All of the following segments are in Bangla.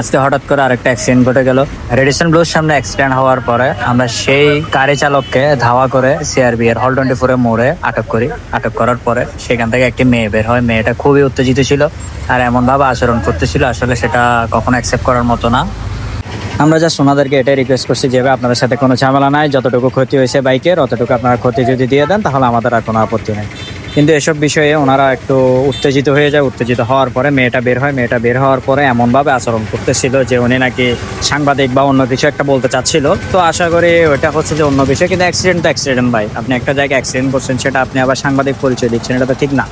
আজকে হঠাৎ করে আরেকটা অ্যাক্সিডেন্ট ঘটে গেল। রেডিসন ব্লুর সামনে অ্যাক্সিডেন্ট হওয়ার পরে আমরা সেই গাড়ি চালককে ধাওয়া করে সিআরবি এর হল টোয়েন্টি ফোরে মোড়ে আটক করি। আটক করার পরে সেখান থেকে একটি মেয়ে বের হয়। মেয়েটা খুবই উত্তেজিত ছিল আর এমন ভাবে আচরণ করতেছিল। আসলে সেটা কখনো অ্যাকসেপ্ট করার মতো না। আমরা জাস্ট ওনাদেরকে এটাই রিকোয়েস্ট করছি যে আপনাদের সাথে কোনো ঝামেলা নাই, যতটুকু ক্ষতি হয়েছে বাইকের, অতটুকু আপনারা ক্ষতি যদি দিয়ে দেন, তাহলে আমাদের আর কোনো আপত্তি নেই। কিন্তু এসব বিষয়ে ওনারা একটু উত্তেজিত হয়ে যায়। উত্তেজিত হওয়ার পরে মেয়েটা বের হয়। মেয়েটা বের হওয়ার পরে এমনভাবে আচরণ করতেছিল যে, উনি নাকি সাংবাদিক বা অন্য কিছু একটা বলতে চাচ্ছিল। তো আশা করি ওটা হচ্ছে যে, অন্য বিষয়। কিন্তু অ্যাক্সিডেন্ট তো অ্যাক্সিডেন্ট ভাই। আপনি একটা জায়গায় অ্যাক্সিডেন্ট করছেন, সেটা আপনি আবার সাংবাদিক পরিচয় দিচ্ছেন, এটা তো ঠিক না।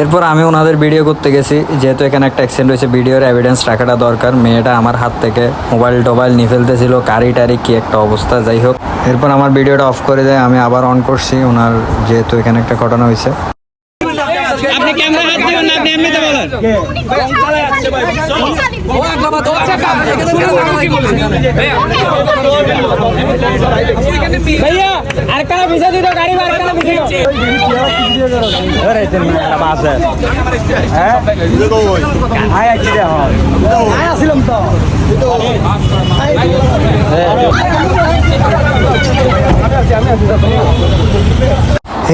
এরপর আমি ওনাদের ভিডিও করতে গেছি। যেহেতু এখানে একটা অ্যাক্সিডেন্ট হয়েছে ভিডিওর এভিডেন্স রাখাটা দরকার। মেয়েটা আমার হাত থেকে মোবাইল টোবাইল নিয়ে ফেলতেছিল। কারি টারি কি একটা অবস্থা, যাই হোক। এরপর আমার ভিডিওটা অফ করে দেয়। আমি আবার অন করছি। ওনার যেহেতু এখানে একটা ঘটনা হয়েছে। আপনি ক্যামেরা হাত দিবেন না আপনি এমনিতে বলেন। ভাইয়া ভিসা গাড়ি ভিসা দিও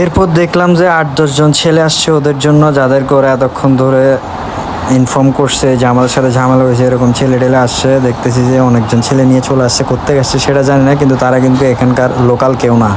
এরপর দেখলাম যে আট দশজন ছেলে আসছে ওদের জন্য, যাদের করে এতক্ষণ ধরে ইনফর্ম করছে যে আমাদের সাথে ঝামেলা হয়েছে, এরকম ছেলে টেলে আসছে, দেখতেছি যে অনেকজন ছেলে নিয়ে চলে আসছে করতে গেছে সেটা জানি না, কিন্তু তারা কিন্তু এখানকার লোকাল কেউ না।